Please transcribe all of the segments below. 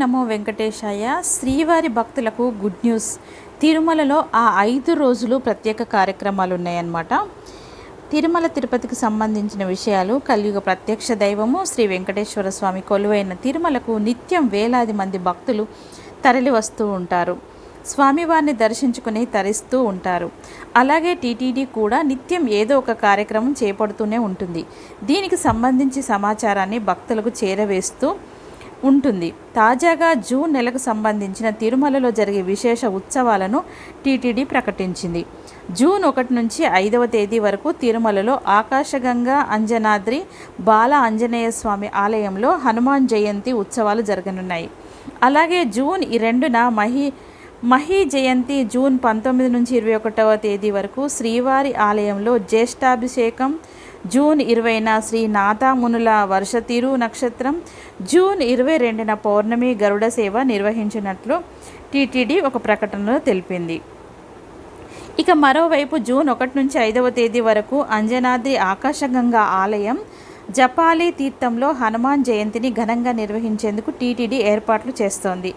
నమో వెంకటేశాయ శ్రీవారి భక్తులకు good news. తిరుమలలో ఆ ఐదు రోజులు ప్రత్యేక కార్యక్రమాలు ఉన్నాయన్నమాట తిరుమల తిరుపతికి సంబంధించిన విషయాలు కలియుగ ప్రత్యక్ష దైవము శ్రీ వెంకటేశ్వర స్వామి కొలువైన తిరుమలకు నిత్యం వేలాది మంది భక్తులు తరలి వస్తూ ఉంటారు. స్వామివారిని దర్శించుకుని తరిస్తూ ఉంటారు. అలాగే టీటీడీ కూడా నిత్యం ఏదో ఒక కార్యక్రమం చేపడుతూనే ఉంటుంది. దీనికి సంబంధించి సమాచారాన్ని భక్తులకు చేరవేస్తూ ఉంటుంది. తాజాగా జూన్ నెలకు సంబంధించిన తిరుమలలో జరిగే విశేష ఉత్సవాలను టీటీడీ ప్రకటించింది. జూన్ ఒకటి నుంచి ఐదవ తేదీ వరకు తిరుమలలో ఆకాశగంగా అంజనాద్రి బాల ఆంజనేయ స్వామి ఆలయంలో హనుమాన్ జయంతి ఉత్సవాలు జరగనున్నాయి. అలాగే జూన్ ఈ రెండున మహి మహీ జయంతి జూన్ పంతొమ్మిది నుంచి ఇరవై ఒకటవ తేదీ వరకు శ్రీవారి ఆలయంలో జ్యేష్ఠాభిషేకం జూన్ ఇరవైన శ్రీ నాథామునుల వర్షతీరు నక్షత్రం. జూన్ ఇరవై రెండున పౌర్ణమి గరుడ సేవ నిర్వహించినట్లు టీటీడీ ఒక ప్రకటనలో తెలిపింది. ఇక మరోవైపు జూన్ ఒకటి నుంచి ఐదవ తేదీ వరకు అంజనాద్రి ఆకాశగంగా ఆలయం జపాలి తీర్థంలో హనుమాన్ జయంతిని ఘనంగా నిర్వహించేందుకు టీటీడీ ఏర్పాట్లు చేస్తోంది.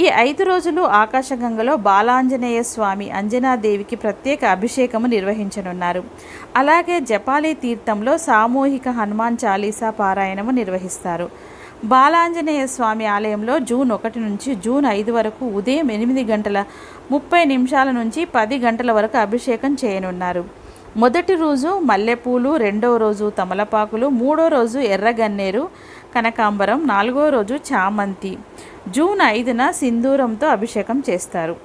ఈ ఐదు రోజులు ఆకాశగంగలో బాలాంజనేయ స్వామి అంజనాదేవికి ప్రత్యేక అభిషేకము నిర్వహించనున్నారు. అలాగే జపాలి తీర్థంలో సామూహిక హనుమాన్ చాలీసా పారాయణము నిర్వహిస్తారు. బాలాంజనేయ స్వామి ఆలయంలో జూన్ ఒకటి నుంచి జూన్ ఐదు వరకు ఉదయం ఎనిమిది గంటల ముప్పై నిమిషాల నుంచి పది గంటల వరకు అభిషేకం చేయనున్నారు. మొదటి రోజు మల్లెపూలు రెండవ రోజు తమలపాకులు మూడో రోజు ఎర్రగన్నేరు కనకాంబరం నాలుగో రోజు చామంతి. జూన్ ఐదున సింధూరంతో అభిషేకం చేస్తారు.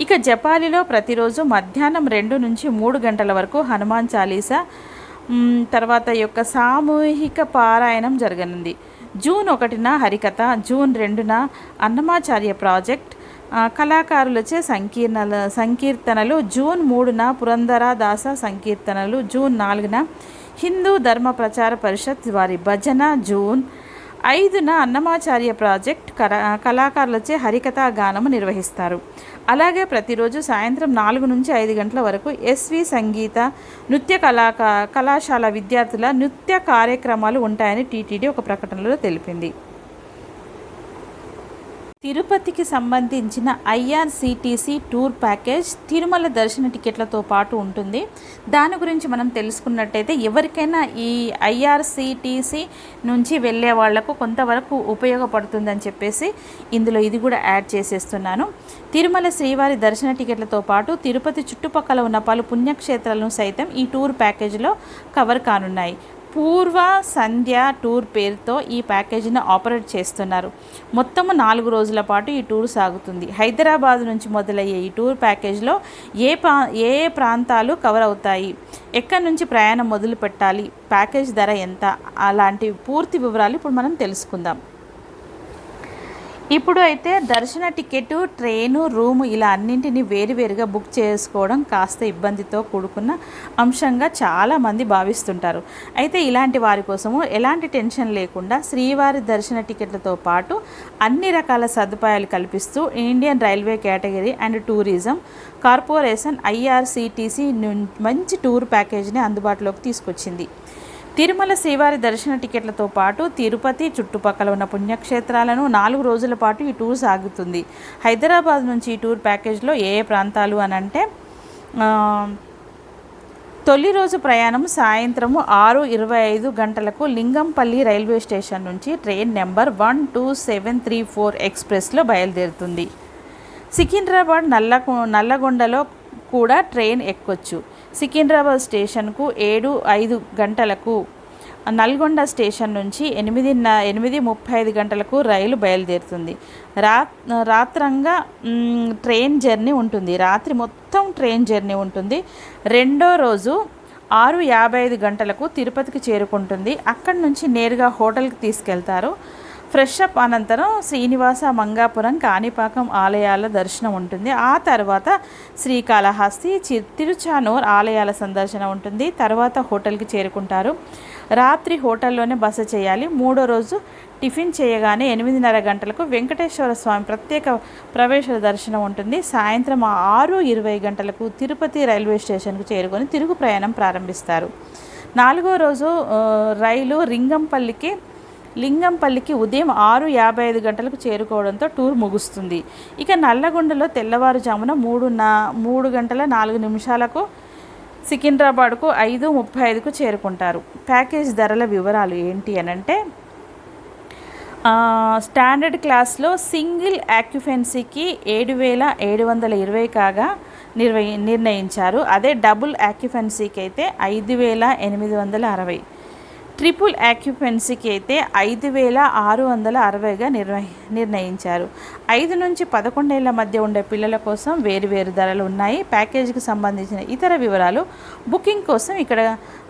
ఇక జపాలిలో ప్రతిరోజు మధ్యాహ్నం రెండు నుంచి మూడు గంటల వరకు హనుమాన్ చాలీసా తర్వాత యొక్క సామూహిక పారాయణం జరగనుంది. జూన్ ఒకటిన హరికథ జూన్ రెండున అన్నమాచార్య ప్రాజెక్ట్ కళాకారులచే సంకీర్ణల సంకీర్తనలు జూన్ మూడున పురంధరదాస సంకీర్తనలు జూన్ నాలుగున హిందూ ధర్మ ప్రచార పరిషత్ వారి భజన జూన్ ఐదున అన్నమాచార్య ప్రాజెక్ట్ కళా కళాకారులచే హరికథా గానము నిర్వహిస్తారు. అలాగే ప్రతిరోజు సాయంత్రం నాలుగు నుంచి ఐదు గంటల వరకు ఎస్వి సంగీత నృత్య కళాకా కళాశాల విద్యార్థుల నృత్య కార్యక్రమాలు ఉంటాయని టీటీడీ ఒక ప్రకటనలో తెలిపింది. తిరుపతికి సంబంధించిన ఐఆర్సిటీసీ టూర్ ప్యాకేజ్ తిరుమల దర్శన టికెట్లతో పాటు ఉంటుంది. దాని గురించి మనం తెలుసుకున్నట్టయితే ఎవరికైనా ఈ ఐఆర్సిటీసీ నుంచి వెళ్ళే వాళ్ళకు కొంతవరకు ఉపయోగపడుతుందని చెప్పేసి ఇందులో ఇది కూడా యాడ్ చేసేస్తున్నాను. తిరుమల శ్రీవారి దర్శన టికెట్లతో పాటు తిరుపతి చుట్టుపక్కల ఉన్న పలు పుణ్యక్షేత్రాలను సైతం ఈ టూర్ ప్యాకేజీలో కవర్ కానున్నాయి. పూర్వ సంధ్య టూర్ పేరుతో ఈ ప్యాకేజీని ఆపరేట్ చేస్తున్నారు. మొత్తము నాలుగు రోజుల పాటు ఈ టూర్ సాగుతుంది. హైదరాబాద్ నుంచి మొదలయ్యే ఈ టూర్ ప్యాకేజ్లో ఏ ప్రా ఏ ఏ ప్రాంతాలు కవర్ అవుతాయి? ఎక్కడి నుంచి ప్రయాణం మొదలు పెట్టాలి ప్యాకేజ్ ధర ఎంత? అలాంటి పూర్తి వివరాలు ఇప్పుడు మనం తెలుసుకుందాం. ఇప్పుడు అయితే దర్శన టికెట్ ట్రైను రూము ఇలా అన్నింటినీ వేరువేరుగా బుక్ చేసుకోవడం కాస్త ఇబ్బందితో కూడుకున్న అంశంగా చాలామంది భావిస్తుంటారు. అయితే ఇలాంటి వారి కోసము ఎలాంటి టెన్షన్ లేకుండా శ్రీవారి దర్శన టికెట్లతో పాటు అన్ని రకాల సదుపాయాలు కల్పిస్తూ Indian railway category and tourism corporation IRCTC మంచి టూర్ ప్యాకేజీని అందుబాటులోకి తీసుకొచ్చింది. తిరుమల శ్రీవారి దర్శన టికెట్లతో పాటు తిరుపతి చుట్టుపక్కల ఉన్న పుణ్యక్షేత్రాలను నాలుగు రోజుల పాటు ఈ టూర్ సాగుతుంది. హైదరాబాద్ నుంచి ఈ టూర్ ప్యాకేజ్లో ఏ ఏ ప్రాంతాలు అని అంటే తొలి రోజు ప్రయాణం సాయంత్రము ఆరు ఇరవై ఐదు గంటలకు లింగంపల్లి రైల్వే స్టేషన్ నుంచి train number one two seven three four ఎక్స్ప్రెస్లో బయలుదేరుతుంది. సికింద్రాబాద్ నల్ల నల్లగొండలో కూడా ట్రైన్ ఎక్కొచ్చు. సికింద్రాబాద్ స్టేషన్కు ఏడు ఐదు గంటలకు నల్గొండ స్టేషన్ నుంచి ఎనిమిది ఎనిమిది ముప్పై ఐదు గంటలకు రైలు బయలుదేరుతుంది. రా రాత్రంగా ట్రైన్ జర్నీ ఉంటుంది. రాత్రి మొత్తం ట్రైన్ జర్నీ ఉంటుంది. రెండో రోజు ఆరు యాభై ఐదు గంటలకు తిరుపతికి చేరుకుంటుంది. అక్కడి నుంచి నేరుగా హోటల్కి తీసుకెళ్తారు. ఫ్రెష్ అప్ అనంతరం శ్రీనివాస మంగాపురం కాణిపాకం ఆలయాల దర్శనం ఉంటుంది. ఆ తర్వాత శ్రీకాళహస్తి చి తిరుచానూర్ ఆలయాల సందర్శన ఉంటుంది. తర్వాత హోటల్కి చేరుకుంటారు. రాత్రి హోటల్లోనే బస చేయాలి. మూడో రోజు టిఫిన్ చేయగానే ఎనిమిదిన్నర గంటలకు వెంకటేశ్వర స్వామి ప్రత్యేక ప్రవేశ దర్శనం ఉంటుంది. సాయంత్రం ఆరు ఇరవై గంటలకు తిరుపతి రైల్వే స్టేషన్కు చేరుకొని తిరుగు ప్రయాణం ప్రారంభిస్తారు. నాలుగో రోజు రైలు రింగంపల్లికి లింగంపల్లికి ఉదయం ఆరు యాభై ఐదు గంటలకు చేరుకోవడంతో టూర్ ముగుస్తుంది. ఇక నల్లగొండలో తెల్లవారుజామున మూడు నా మూడు గంటల నాలుగు నిమిషాలకు సికింద్రాబాద్కు ఐదు ముప్పై ఐదుకు చేరుకుంటారు. ప్యాకేజ్ ధరల వివరాలు ఏంటి అని అంటే స్టాండర్డ్ క్లాస్లో సింగిల్ యాక్యుఫెన్సీకి ఏడు వేల ఏడు వందల ఇరవై కాగా నిర్వహి నిర్ణయించారు. అదే డబుల్ యాక్యుఫెన్సీకి అయితే ఐదు వేల ఎనిమిది వందల అరవై. ట్రిపుల్ ఆక్యుపెన్సీకి అయితే ఐదు వేల ఆరు వందల అరవైగా నిర్వహి నిర్ణయించారు. ఐదు నుంచి పదకొండేళ్ళ మధ్య ఉండే పిల్లల కోసం వేరువేరు ధరలు ఉన్నాయి. ప్యాకేజీకి సంబంధించిన ఇతర వివరాలు బుకింగ్ కోసం ఇక్కడ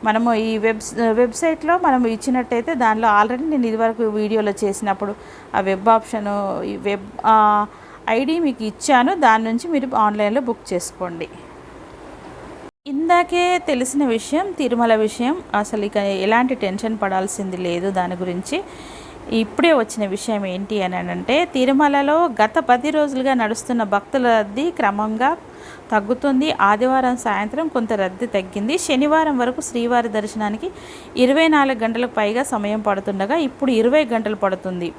మనము ఈ వెబ్ వెబ్సైట్లో మనం ఇచ్చినట్టయితే దానిలో ఆల్రెడీ నేను ఇదివరకు వీడియోలో చేసినప్పుడు ఆ వెబ్ ఆప్షన్ ఈ వెబ్ ఐడి మీకు ఇచ్చాను. దాని నుంచి మీరు ఆన్లైన్లో బుక్ చేసుకోండి. ఇందాకే తెలిసిన విషయం తిరుమల విషయం అసలు ఇక ఎలాంటి టెన్షన్ పడాల్సింది లేదు దాని గురించి. ఇప్పుడే వచ్చిన విషయం ఏంటి అని అంటే తిరుమలలో గత పది రోజులుగా నడుస్తున్న భక్తుల రద్దీ క్రమంగా తగ్గుతుంది. ఆదివారం సాయంత్రం కొంత రద్దీ తగ్గింది. శనివారం వరకు శ్రీవారి దర్శనానికి ఇరవై నాలుగు గంటలకు పైగా సమయం పడుతుండగా ఇప్పుడు ఇరవై గంటలు పడుతుంది.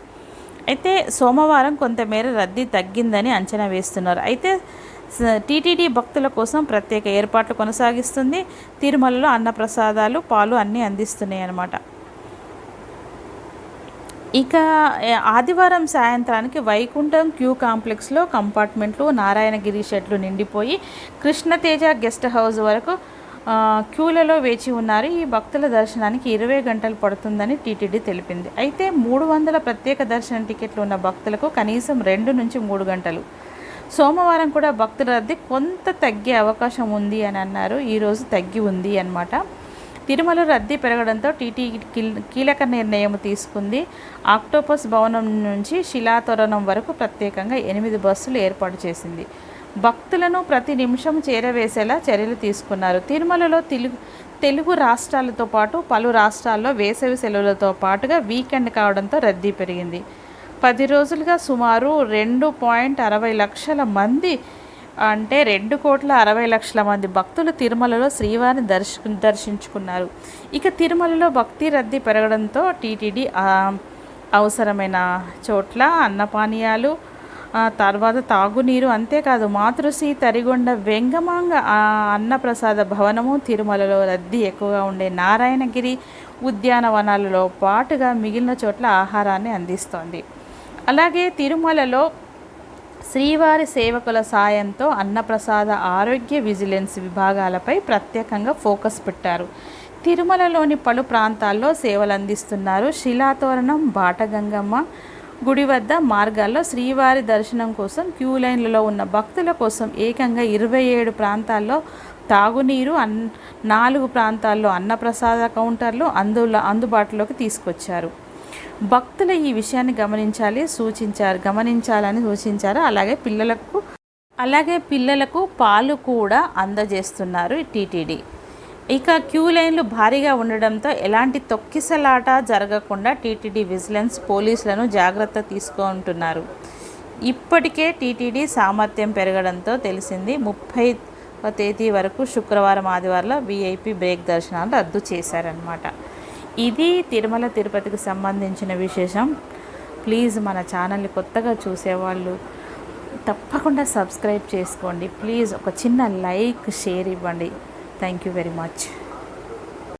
అయితే సోమవారం కొంతమేర రద్దీ తగ్గిందని అంచనా వేస్తున్నారు. అయితే టీటీడీ భక్తుల కోసం ప్రత్యేక ఏర్పాట్లు కొనసాగిస్తుంది. తిరుమలలో అన్నప్రసాదాలు పాలు అన్నీ అందిస్తున్నాయి అన్నమాట. ఇక ఆదివారం సాయంత్రానికి వైకుంఠం క్యూ కాంప్లెక్స్లో కంపార్ట్మెంట్లు నారాయణగిరి షెడ్లు నిండిపోయి కృష్ణతేజ గెస్ట్ హౌస్ వరకు క్యూలలో వేచి ఉన్నారు. ఈ భక్తుల దర్శనానికి ఇరవై గంటలు పడుతుందని టీటీడీ తెలిపింది. అయితే మూడు వందల ప్రత్యేక దర్శన టికెట్లు ఉన్న భక్తులకు కనీసం రెండు నుంచి మూడు గంటలు సోమవారం కూడా భక్తుల రద్దీ కొంత తగ్గే అవకాశం ఉంది అని అన్నారు. ఈరోజు తగ్గి ఉంది అన్నమాట. తిరుమల రద్దీ పెరగడంతో టీటీ కీలక నిర్ణయం తీసుకుంది. ఆక్టోపస్ భవనం నుంచి శిలాతోరణం వరకు ప్రత్యేకంగా ఎనిమిది బస్సులు ఏర్పాటు చేసింది. భక్తులను ప్రతి నిమిషం చేరవేసేలా చర్యలు తీసుకున్నారు. తిరుమలలో తెలుగు తెలుగు రాష్ట్రాలతో పాటు పలు రాష్ట్రాల్లో వేసవి సెలవులతో పాటుగా వీకెండ్ కావడంతో రద్దీ పెరిగింది. పది రోజులుగా సుమారు రెండు పాయింట్ అరవై లక్షల మంది అంటే రెండు కోట్ల అరవై లక్షల మంది భక్తులు తిరుమలలో శ్రీవారిని దర్శ దర్శించుకున్నారు. ఇక తిరుమలలో భక్తి రద్దీ పెరగడంతో టీటీడీ అవసరమైన చోట్ల అన్నపానీయాలు తర్వాత తాగునీరు అంతేకాదు మాతృశ్రీ తరిగొండ వెంగమాంగ అన్నప్రసాద భవనము తిరుమలలో రద్దీ ఎక్కువగా ఉండే నారాయణగిరి ఉద్యానవనాలలో పాటుగా మిగిలిన చోట్ల ఆహారాన్ని అందిస్తోంది. అలాగే తిరుమలలో శ్రీవారి సేవకుల సాయంతో అన్నప్రసాద ఆరోగ్య విజిలెన్స్ విభాగాలపై ప్రత్యేకంగా ఫోకస్ పెట్టారు. తిరుమలలోని పలు ప్రాంతాల్లో సేవలు అందిస్తున్నారు శిలాతోరణం బాటగంగమ్మ గుడి వద్ద మార్గాల్లో శ్రీవారి దర్శనం కోసం క్యూ లైన్లలో ఉన్న భక్తుల కోసం ఏకంగా ఇరవై ఏడు ప్రాంతాల్లో తాగునీరు అన్ నాలుగు ప్రాంతాల్లో అన్నప్రసాద కౌంటర్లు అందులో అందుబాటులోకి తీసుకొచ్చారు. భక్తులు ఈ విషయాన్ని గమనించాలి సూచించారు. గమనించాలని సూచించారు. అలాగే పిల్లలకు అలాగే పిల్లలకు పాలు కూడా అందజేస్తున్నారు టీటీడీ. ఇక క్యూ లైన్లు భారీగా ఉండడంతో ఎలాంటి తొక్కిసలాట జరగకుండా టీటీడీ విజిలెన్స్ పోలీసులను జాగ్రత్త తీసుకుంటున్నారు. ఇప్పటికే టీటీడీ సామర్థ్యం పెరగడంతో తెలిసింది ముప్పై తేదీ వరకు శుక్రవారం ఆదివారంలో వీఐపీ బ్రేక్ దర్శనాలు రద్దు చేశారనమాట ఇది తిరుమల తిరుపతికి సంబంధించిన విశేషం. ప్లీజ్ మన ఛానల్ని కొత్తగా చూసేవాళ్ళు తప్పకుండా సబ్స్క్రైబ్ చేసుకోండి. ప్లీజ్ ఒక చిన్న లైక్ షేర్ ఇవ్వండి. Thank you very much